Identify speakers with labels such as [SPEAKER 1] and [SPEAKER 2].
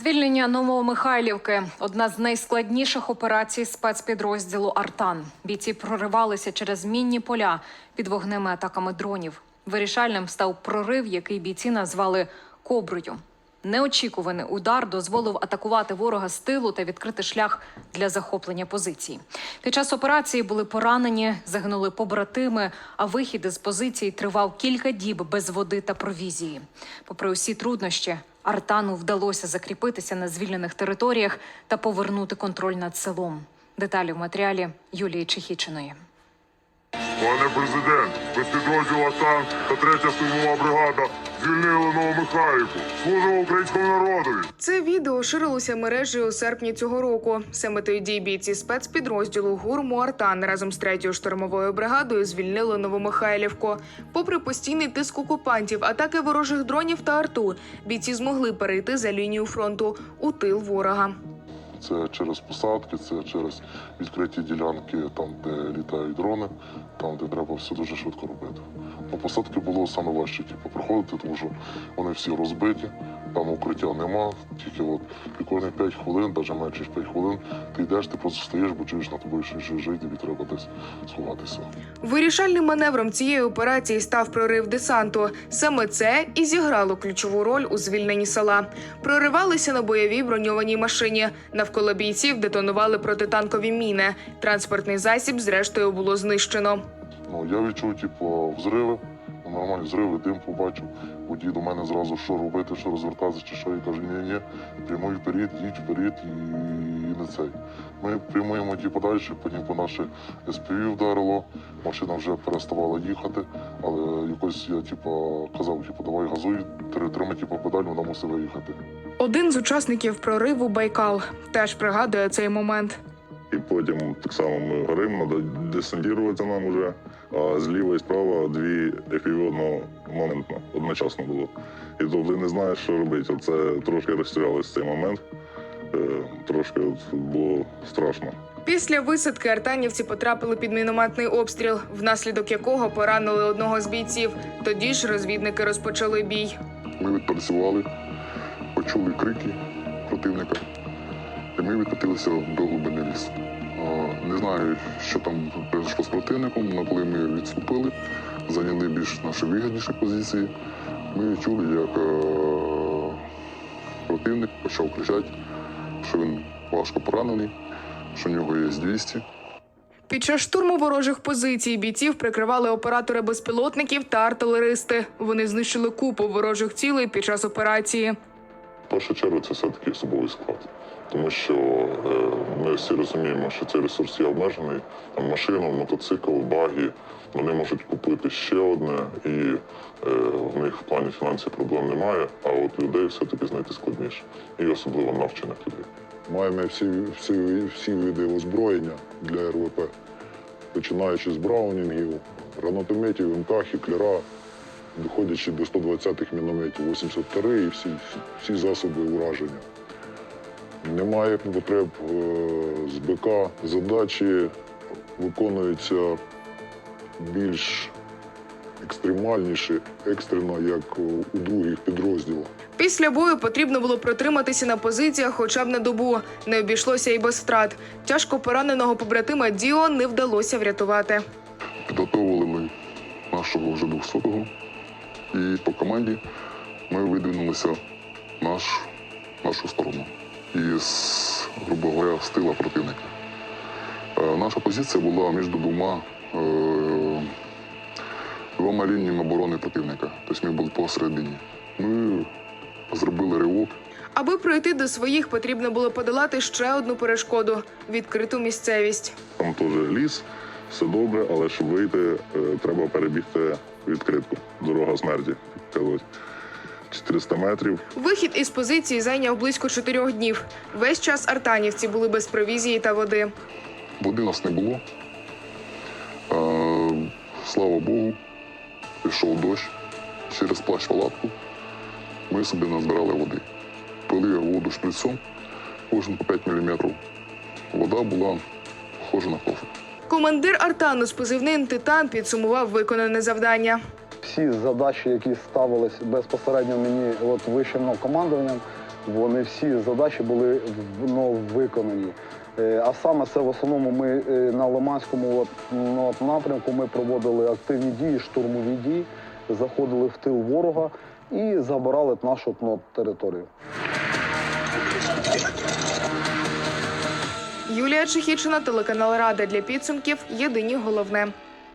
[SPEAKER 1] Звільнення Новомихайлівки одна з найскладніших операцій спецпідрозділу Артан. Бійці проривалися через мінні поля під вогнеми атаками дронів. Вирішальним став прорив, який бійці назвали Коброю. Неочікуваний удар дозволив атакувати ворога з тилу та відкрити шлях для захоплення позицій. Під час операції були поранені, загинули побратими, а вихід із позицій тривав кілька діб без води та провізії. Попри усі труднощі, Артану вдалося закріпитися на звільнених територіях та повернути контроль над селом. Деталі в матеріалі Юлії Чехічиної.
[SPEAKER 2] Пане президент, спецпідрозділ АТАН та третя штурмова бригада звільнили Новомихайлівку. Служимо українському народові.
[SPEAKER 3] Це відео ширилося мережею у серпні цього року. Саме тоді бійці спецпідрозділу ГУР Муартан разом з третьою штурмовою бригадою звільнили Новомихайлівку. Попри постійний тиск окупантів, атаки ворожих дронів та арту, бійці змогли перейти за лінію фронту у тил ворога.
[SPEAKER 2] Це через посадки, це через відкриті ділянки, там, де літають дрони, там, де треба все дуже швидко робити. На посадки було саме важче типу, проходити, тому що вони всі розбиті, там укриття нема. Тільки от і кожні 5 хвилин, навіть менше ніж 5 хвилин, ти йдеш, ти просто стоїш, бо чуєш на тобою щось жить, тобі треба десь сховатися.
[SPEAKER 3] Вирішальним маневром цієї операції став прорив десанту. Саме це і зіграло ключову роль у звільненні села. Проривалися на бойовій броньованій машині. Навколо бійців детонували протитанкові міни. Транспортний засіб, зрештою, було знищено.
[SPEAKER 2] Ну, я відчув, типу, взриви, нормальні взриви, дим побачив. Водій до мене зразу, що робити, що розвертатися, чи що. Я кажу, ні, ні, прямуй вперед, їдь вперед і, і не цей. Ми прямуємо типу, далі, потім по наше СПВ вдарило, машина вже переставала їхати, але якось я типу, казав, типу, давай газуй, тримай типу, педаль, вона мусить виїхати.
[SPEAKER 3] Один з учасників прориву Байкал теж пригадує цей момент.
[SPEAKER 4] І потім так само ми горимо, треба десантуватися нам уже. А зліва і справа дві FPV одномоментно, одночасно було. І тобто ти не знаєш, що робити. Оце трошки розстрілялися в цей момент. Е, Трошки от було страшно.
[SPEAKER 3] Після висадки артанівці потрапили під мінометний обстріл, внаслідок якого поранили одного з бійців. Тоді ж розвідники розпочали бій.
[SPEAKER 2] Ми відпрацювали, почули крики противника, і ми відкотилися до глибини лісу. Не знаю, що там произошло з противником, але коли ми відступили, зайняли більш наші вигідніші позиції, ми відчули, як е, противник почав кричати, що він важко поранений, що в нього є 200.
[SPEAKER 3] Під час штурму ворожих позицій бійців прикривали оператори безпілотників та артилеристи. Вони знищили купу ворожих цілей під час операції.
[SPEAKER 2] Першу чергу це все-таки особовий склад. Тому що е, ми всі розуміємо, що цей ресурс є обмежений. Там машина, мотоцикл, баги. Вони можуть купити ще одне, і е, в них в плані фінансів проблем немає. А от людей все-таки знайти складніше. І особливо навчених людей.
[SPEAKER 5] Маємо всі, всі, всі види озброєння для РВП, починаючи з браунінгів, гранатометів, МК, хіклера, доходячи до 120-х мінометів, 82 і всі, всі засоби ураження. Немає потреб е, з БК. Задачі виконуються більш екстремальніше, екстрено, як у других підрозділах.
[SPEAKER 3] Після бою потрібно було протриматися на позиціях хоча б на добу. Не обійшлося і без втрат. Тяжко пораненого побратима Діо не вдалося врятувати.
[SPEAKER 2] Підготовили ми нашого вже 200-го. І по команді ми видвинулися наш, нашу сторону. Із, грубо говоря, з тила противника. Е, наша позиція була між двома, е, двома лініями оборони противника. Тобто ми були посередині. Ми зробили ривок.
[SPEAKER 3] Аби пройти до своїх, потрібно було подолати ще одну перешкоду відкриту місцевість.
[SPEAKER 4] Там теж ліс, все добре, але щоб вийти, е, треба перебігти відкритку. Дорога смерті. як кажуть. 400 метрів.
[SPEAKER 3] Вихід із позиції зайняв близько чотирьох днів. Весь час артанівці були без провізії та води.
[SPEAKER 2] Води нас не було. Е, слава Богу, пішов дощ. Через плащ палатку ми собі назбирали води. Пили воду шприцом, кожен по 5 мм. Вода була похожа на кофе.
[SPEAKER 3] Командир Артану з позивним Титан підсумував виконане завдання.
[SPEAKER 6] всі задачі, які ставились безпосередньо мені от вищим командуванням, Вони всі задачі були ну, виконані. Е, А саме це в основному ми е, на Лиманському от, ну, от напрямку ми проводили активні дії, штурмові дії, заходили в тил ворога і забирали нашу ну, територію.
[SPEAKER 3] Юлія Чехічина, телеканал Рада для підсумків. Єдині головне.